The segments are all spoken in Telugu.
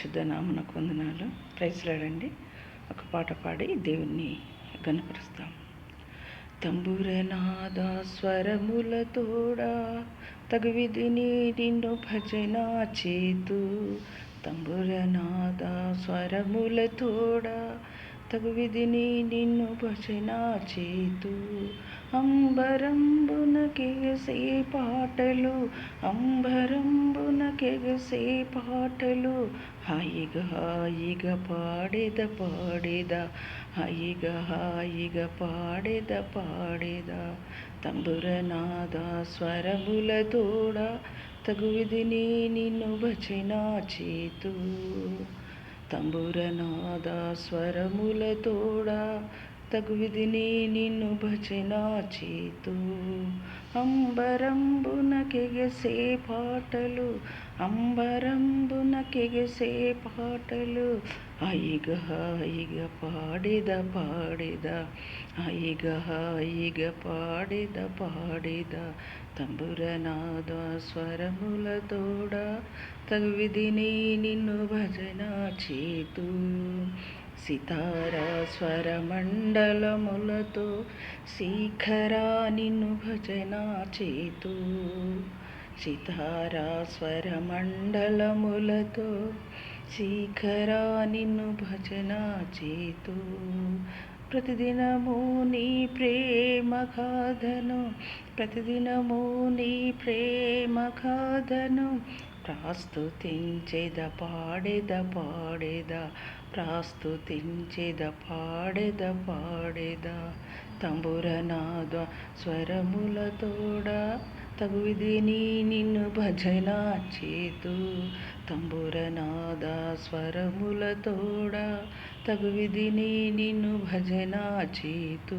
శుద్ధనామనకు వందనాలు. ప్రైజ్లాడండి ఒక పాట పాడి దేవుణ్ణి గనపరుస్తాం తంబురనాద స్వరముల తోడా తగు విధిని నిన్ను భజన చేతు. తంబురనాద స్వరముల తోడా తగు విధిని నిన్ను భజన చేతు. అంబరంబున కెగసే పాటలు అంబరంబున కెగసే పాటలు. హాయిగా హాయిగా పాడేద పాడేద. హాయిగా హాయిగా పాడేద పాడేద. తంబురనాద స్వరముల తోడ. తగు విధిని నిన్ను భజన చేతు. తంబురనాద స్వరముల తగు విధిని నిన్ను భజన చేతు. అంబరం అంబరంబునకెగసే పాటలు అంబరంబునకెగసే పాటలు హాయిగ హాయిగ పాడేద పాడేద హాయిగ హాయిగ పాడేద పాడేద తంబురనాద స్వరముల తోడ తగు విధిని నిన్ను భజన చేతు సితారా స్వరమండలములతో శీఖరా నిన్ను భజనా చేతు సితారా స్వరమండలములతో శీఖరా నిన్ను భజనా చేతు ప్రతిదినము నీ ప్రేమ కాదను ప్రతిదినము నీ ప్రేమ కాదను ప్రాస్తుతించేద పాడేద పాడేద ప్రాస్తుతించేద పాడేద పాడేద. తంబురనాద స్వరములతోడ తగు విధిని నిన్ను భజన చేతు. తంబురనాద స్వరములతోడ తగు విధిని నిన్ను భజన చేతు.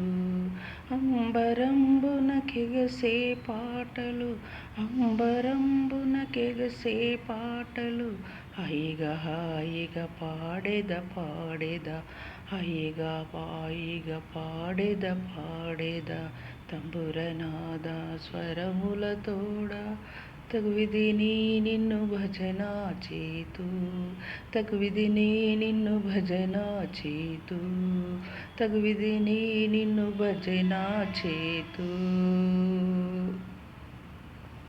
అంబరంబున కెగసే పాటలు అంబరంబున కెగసే పాటలు. హాయిగా హాయిగా పాడేద పాడేద. హాయిగా హాయిగా పాడేద పాడేద. తంబురనాద స్వరములతోడ తగు విధిని నిన్ను భజన చేతు. తగు విధిని నిన్ను భజన చేతు. తగు విధిని నిన్ను భజన చేతు.